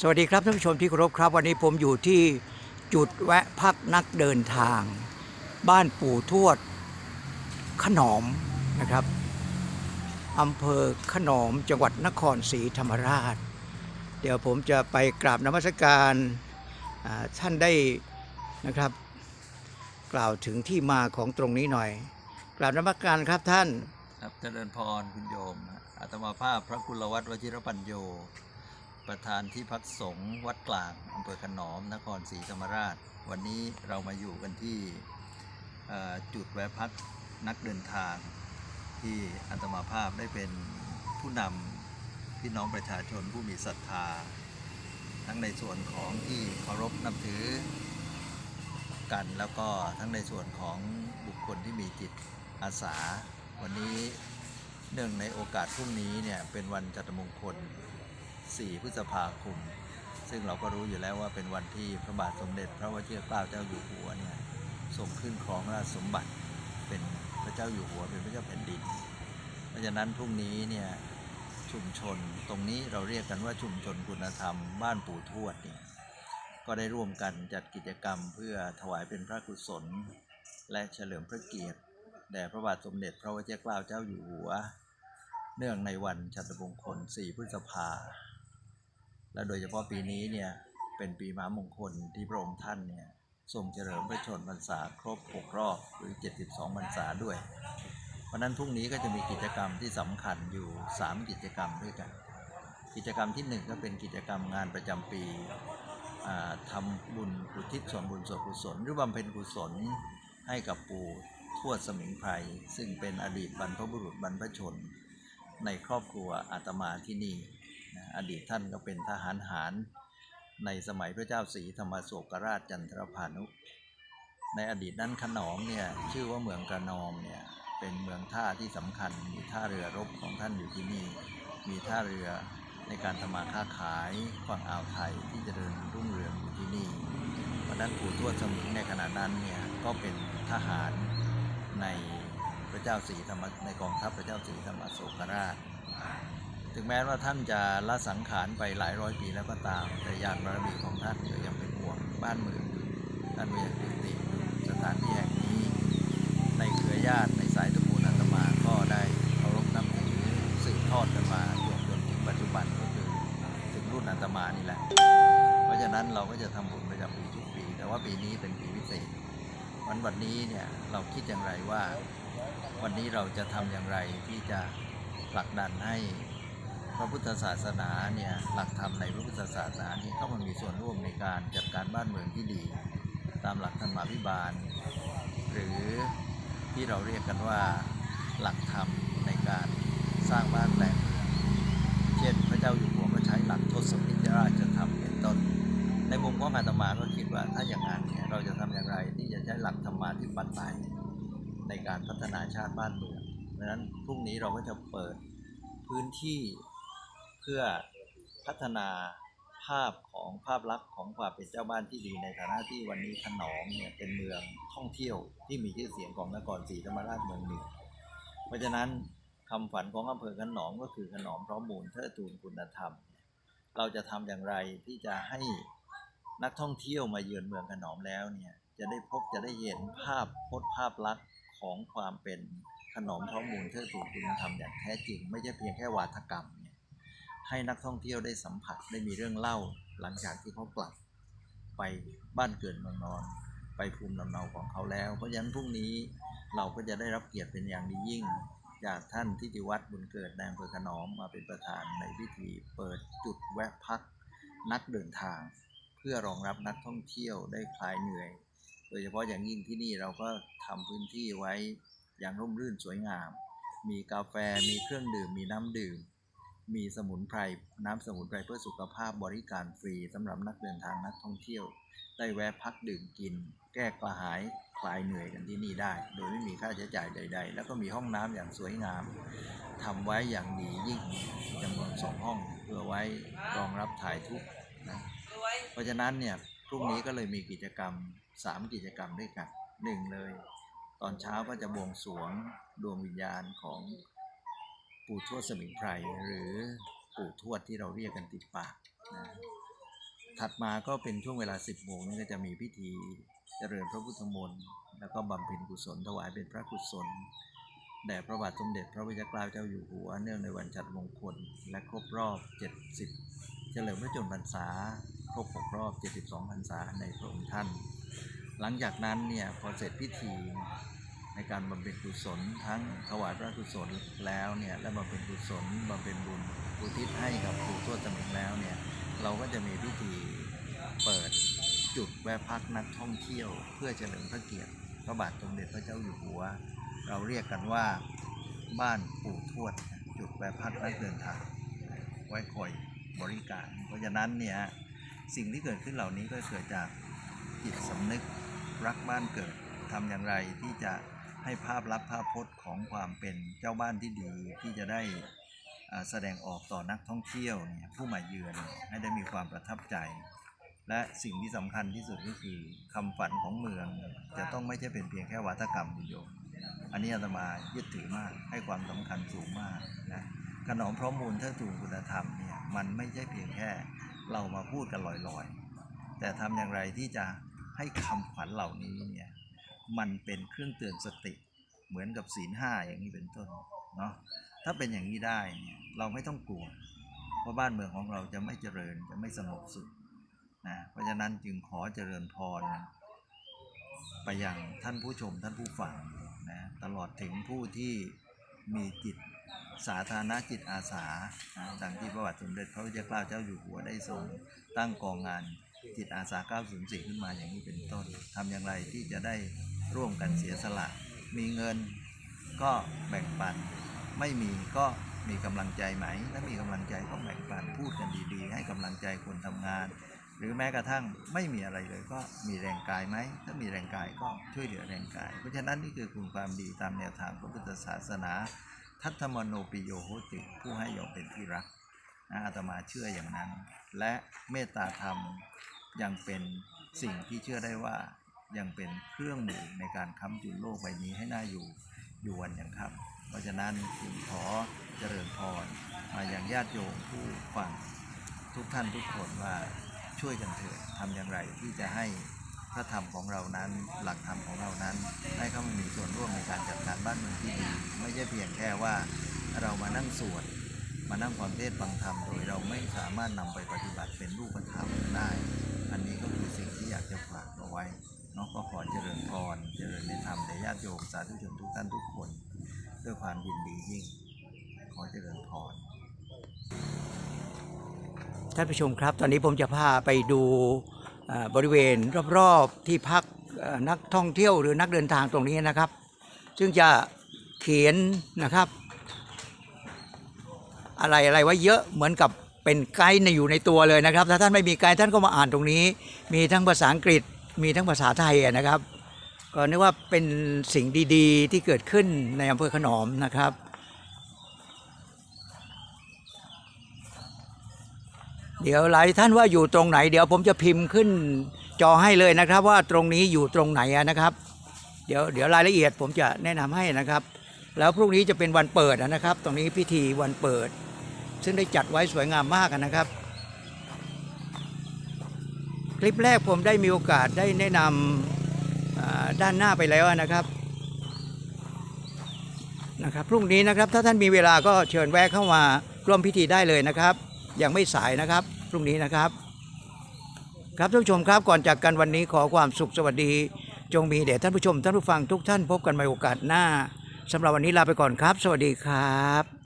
สวัสดีครับท่านผู้ชมที่เคารพครับ วันนี้ผมอยู่ที่จุดแวะพักนักเดินทาง บ้านปู่ทวด ขนอมนะครับอำเภอขนอมจังหวัดนครศรีธรรมราช เดี๋ยวผมจะไปกราบนมัสการท่านได้นะครับ กล่าวถึงที่มาของตรงนี้หน่อย กราบนมัสการครับท่าน ครับเจริญพรคุณโยมอาตมาภาพพระกุลวัฒน์วชิรปัญโย ประธานที่พักสงฆ์วัดกลางอำเภอขนอมนครศรีธรรมราช วันนี้เรามาอยู่กันที่จุดแวะพักนักเดินทาง ที่อาตมาภาพได้เป็นผู้นำพี่น้องประชาชนผู้มีศรัทธา ทั้งในส่วนของที่เคารพนับถือกันแล้วก็ทั้งในส่วนของบุคคลที่มีจิตอาสา วันนี้เนื่องในโอกาสพรุ่งนี้เนี่ยเป็นวันจัตมงคล 4 พฤษภาคม ซึ่งเราก็รู้อยู่แล้วว่าเป็นวันที่พระบาทสมเด็จ พระวชิรเกล้าเจ้าอยู่หัวเนี่ยทรงขึ้นครองราชสมบัติเป็นพระเจ้าอยู่หัวเป็นพระเจ้าแผ่นดิน เพราะฉะนั้นพรุ่งนี้เนี่ยชุมชนตรงนี้เราเรียกกันว่าชุมชนคุณธรรมบ้านปู่ทวดเนี่ยก็ได้ร่วมกันจัดกิจกรรมเพื่อถวายเป็นพระกุศล และเฉลิมพระเกียรติแด่พระบาทสมเด็จพระวชิรเกล้าเจ้าอยู่หัว เนื่องในวันชัตรมงคล 4 พฤษภา และโดยเฉพาะปีนี้เนี่ยเป็นปีมหามงคลที่พระองค์ท่านเนี่ยทรงเฉลิมพระชนมพรรษาครบ 6 รอบหรือ 72พรรษาด้วย เพราะนั้นพรุ่งนี้ก็จะมีกิจกรรมที่สำคัญอยู่ 3 กิจกรรมด้วยกัน กิจกรรมที่ 1 ก็เป็นกิจกรรมงานประจำปีทำบุญอุทิศส่วนบุญส่วนกุศล หรือบำเพ็ญกุศลให้กับปู่ทวดสมิงไพรซึ่งเป็นอดีตบรรพบุรุษบรรพชน ในครอบครัวอาตมาที่นี่ อดีตท่านก็เป็นทหารหารในสมัยพระเจ้าศรีธรรมโศกราชจันทรพานุ ในอดีตนั้นขนอมเนี่ยชื่อว่าเมืองกระนอมเนี่ยเป็นเมืองท่าที่สำคัญมีท่าเรือรบของท่านอยู่ที่นี่ มีท่าเรือในการทำมาค้าขายฝั่งอ่าวไทยที่จเจริญรุ่งเรืองอยู่ที่นี่เพราะฉะนั้นปู่ทวดสมิงในขณะนั้นเนี่ยก็เป็นทหารในพระเจ้าศรีธรรมในกองทัพพระเจ้าศรีธรรมโศกราช ถึงแม้ว่าท่านจะละสังขารไปหลายร้อยปีแล้วก็ตาม แต่ญาณบารมีของท่านก็ยังเป็นห่วงบ้านเมืองท่านก็ยังติดติดสถานที่แห่งนี้ในเครือญาติในสายตระกูลอาตมาก็ได้เคารพนับถือสืบทอดกันมาจนจนถึงปัจจุบันก็คือถึงรุ่นอาตมานี่แหละ เพราะฉะนั้นเราก็จะทำบุญประจำปีทุกปี แต่ว่าปีนี้เป็นปีพิเศษวันวันนี้เนี่ยเราคิดอย่างไรว่า วันนี้เราจะทำอย่างไรที่จะผลักดันให้ พระพุทธศาสนาเนี่ยหลักธรรมในพระพุทธศาสนานี้เข้ามามีส่วนร่วมในการจัดการบ้านเมืองที่ดี ตามหลักธรรมาภิบาล หรือที่เราเรียกกันว่าหลักธรรมในการสร้างบ้านแปลงเมืองเช่นพระเจ้าอยู่หัวก็ใช้หลักทศพิจราชธรรมเป็นต้น ในมุมของอาตมาก็คิดว่าถ้าอย่างนั้นเนี่ยเราจะทำอย่างไรที่จะใช้หลักธรรมาธิปไตยในการพัฒนาชาติบ้านเมืองเพราะฉะนั้นพรุ่งนี้เราก็จะเปิดพื้นที่ เพื่อพัฒนาภาพของภาพลักษณ์ของความเป็นเจ้าบ้านที่ดีในฐานะที่วันนี้ขนอมเนี่ยเป็นเมืองท่องเที่ยวที่มีชื่อเสียงของนครศรีธรรมราชเมืองหนึ่ง เพราะฉะนั้นคำฝันของอำเภอขนอมก็คือขนอมพร้อมมูลเทิดทูนคุณธรรม เราจะทำอย่างไรที่จะให้นักท่องเที่ยวมาเยือนเมืองขนอมแล้วเนี่ยจะได้พบจะได้เห็นภาพพจน์ภาพลักษณ์ของความเป็นขนอมพร้อมมูลเทิดทูนคุณธรรมอย่างแท้จริง ไม่ใช่เพียงแค่วาทกรรม ให้นักท่องเที่ยวได้สัมผัสได้มีเรื่องเล่าหลังจากที่เขากลับไปบ้านเกิดเมืองนอน ไปภูมิลำเนาของเขาแล้ว เพราะฉะนั้นพรุ่งนี้เราก็จะได้รับเกียรติเป็นอย่างดียิ่ง จากท่านทิติวัฒน์บุญเกิดในอำเภอขนอมมาเป็นประธานในพิธีเปิดจุดแวะพักนักเดินทาง เพื่อรองรับนักท่องเที่ยวได้คลายเหนื่อย โดยเฉพาะอย่างยิ่งที่นี่เราก็ทำพื้นที่ไว้อย่างร่มรื่นสวยงาม มีกาแฟมีเครื่องดื่มมีน้ำดื่ม มีสมุนไพรน้ำสมุนไพรเพื่อสุขภาพบริการฟรีสำหรับนักเดินทางนักท่องเที่ยว ได้แวะพักดื่มกิน แก้กระหายคลายเหนื่อยกันที่นี่ได้ โดยไม่มีค่าใช้จ่ายใด ๆ แล้วก็มีห้องน้ำอย่างสวยงามทำไว้อย่างดียิ่งจำนวนสองห้องเพื่อไว้รองรับถ่ายทุกนะเพราะฉะนั้นเนี่ยพรุ่งนี้ก็เลยมีกิจกรรม 3 กิจกรรมด้วยกันหนึ่งเลย ตอนเช้าก็จะบวงสรวงดวงวิญญาณของ ปู่ทวดสมิงไพรหรือปู่ทวดที่เราเรียกกันติดปากนะถัดมาก็เป็นช่วงเวลา 10โมงนี่ก็จะมีพิธีเจริญพระพุทธมนต์แล้วก็บำเพ็ญกุศลถวายเป็นพระกุศลแด่พระบาทสมเด็จพระวิจเกล้าเจ้าอยู่หัวเนื่องในวันจัดมงคล และครบรอบ 70 เฉลิมพระชนมพรรษา ครบ6รอบ 72 พรรษาในพระองค์ท่าน หลังจากนั้นเนี่ยพอเสร็จพิธี ในการบำเพ็ญกุศลทั้งถวายพระกุศลแล้วเนี่ยและบำเพ็ญกุศลบำเพ็ญบุญอุทิศให้กับปู่ทวดตะมิงแล้วเนี่ยเราก็จะมีพิธีเปิดจุดแวะพักนักท่องเที่ยว เพื่อเฉลิมพระเกียรติพระบาทสมเด็จพระเจ้าอยู่หัว เราเรียกกันว่าบ้านปู่ทวด จุดแวะพักนักเดินทางไว้คอยบริการ เพราะฉะนั้นเนี่ยสิ่งที่เกิดขึ้นเหล่านี้ก็เกิดจากจิตสำนึกรักบ้านเกิดทำอย่างไรที่จะ ให้ภาพลักษณ์ภาพพจน์ของความเป็นเจ้าบ้านที่ดีที่จะได้แสดงออกต่อนักท่องเที่ยวเนี่ยผู้มาเยือนให้ได้มีความประทับใจ และสิ่งที่สำคัญที่สุดก็คือคำฝันของเมือง จะต้องไม่ใช่เป็นเพียงแค่วัฒกรรมคุณโยมอันนี้อาตมายึดถือมากให้ความสำคัญสูงมากนะขนมพร้อมมูลเทิดทูนคุณธรรมเนี่ยมันไม่ใช่เพียงแค่เรามาพูดกันลอยๆ แต่ทำอย่างไรที่จะให้คำขวัญเหล่านี้เนี่ย มันเป็นเครื่องเตือนสติ เหมือนกับศีลห้าอย่างนี้เป็นต้นเนาะถ้าเป็นอย่างนี้ได้เนี่ยเราไม่ต้องกลัว เพราะบ้านเมืองของเราจะไม่เจริญจะไม่สงบสุขนะเพราะฉะนั้นจึงขอเจริญพร ไปยังท่านผู้ชมท่านผู้ฟังนะตลอดถึงผู้ที่มีจิตสาธารณจิตอาสาดังที่พระบาทสมเด็จพระพุทธเกล้าเจ้าอยู่หัวได้ทรงตั้งกองงานจิตอาสา 904 ขึ้นมาอย่างนี้เป็นต้นทำอย่างไรที่จะได้ ร่วมกันเสียสละ มีเงินก็แบ่งปัน ไม่มีก็มีกำลังใจไหม ถ้ามีกำลังใจก็แบ่งปันพูดกันดีๆ ให้กำลังใจคนทำงาน หรือแม้กระทั่งไม่มีอะไรเลยก็มีแรงกายไหม ถ้ามีแรงกายก็ช่วยเหลือแรงกาย เพราะฉะนั้นนี่คือคุณความดีตามแนวทางพระพุทธศาสนา ทัตธรรมโนปิโยโหติ ผู้ให้ยอมเป็นที่รักอาตมาเชื่ออย่างนั้น และเมตตาธรรมยังเป็นสิ่งที่เชื่อได้ว่า ยังเป็นเครื่องมือในการค้ำจุนโลกใบนี้ให้น่าอยู่อยู่วันอย่างค่ำเพราะฉะนั้นจึงขอเจริญพรมาอย่างญาติโยมผู้ฟังทุกท่านทุกคนว่าช่วยกันเถิดทำอย่างไรที่จะให้พระธรรมของเรานั้น หลักธรรมของเรานั้นได้เข้ามามีส่วนร่วมในการจัดการบ้านเมืองที่ดีไม่ใช่เพียงแค่ว่าเรามานั่งสวดมานั่งฟังเทศฟังธรรมโดยเราไม่สามารถนำไปปฏิบัติเป็นรูป มสาธุชนทุกท่านทุกคน ด้วยความยินดียิ่ง ขอเจริญพรท่านผู้ชมครับ ตอนนี้ผมจะพาไปดูบริเวณรอบๆที่พักนักท่องเที่ยวหรือนักเดินทางตรงนี้นะครับ ซึ่งจะเขียนนะครับ อะไรอะไรไว้เยอะเหมือนกับเป็นไกด์ในอยู่ในตัวเลยนะครับ ถ้าท่านไม่มีไกด์ท่านก็มาอ่านตรงนี้ มีทั้งภาษาอังกฤษมีทั้งภาษาไทยนะครับ ก็นึกว่าเป็นสิ่งดีๆ ที่เกิดขึ้นในอำเภอขนอมนะครับ เดี๋ยวหลายท่านว่าอยู่ตรงไหน เดี๋ยวผมจะพิมพ์ขึ้นจอให้เลยนะครับ ว่าตรงนี้อยู่ตรงไหนนะครับ เดี๋ยวเดี๋ยวรายละเอียดผมจะแนะนำให้นะครับ แล้วพรุ่งนี้จะเป็นวันเปิดนะครับ ตรงนี้พิธีวันเปิด ซึ่งได้จัดไว้สวยงามมากนะครับ คลิปแรกผมได้มีโอกาสได้แนะนำอ่า ด้านหน้าไปแล้วนะครับนะครับพรุ่งนี้นะครับถ้าท่านมีเวลาก็เชิญแวะเข้ามาร่วมพิธีได้เลยนะครับ ยังไม่สายนะครับพรุ่งนี้นะครับ ครับท่านผู้ชมครับก่อนจากกันวันนี้ขอความสุขสวัสดี จงมีแด่ท่านผู้ชมท่านผู้ฟังทุกท่านพบกันใหม่โอกาสหน้าสำหรับวันนี้ลาไปก่อนครับ สวัสดีครับ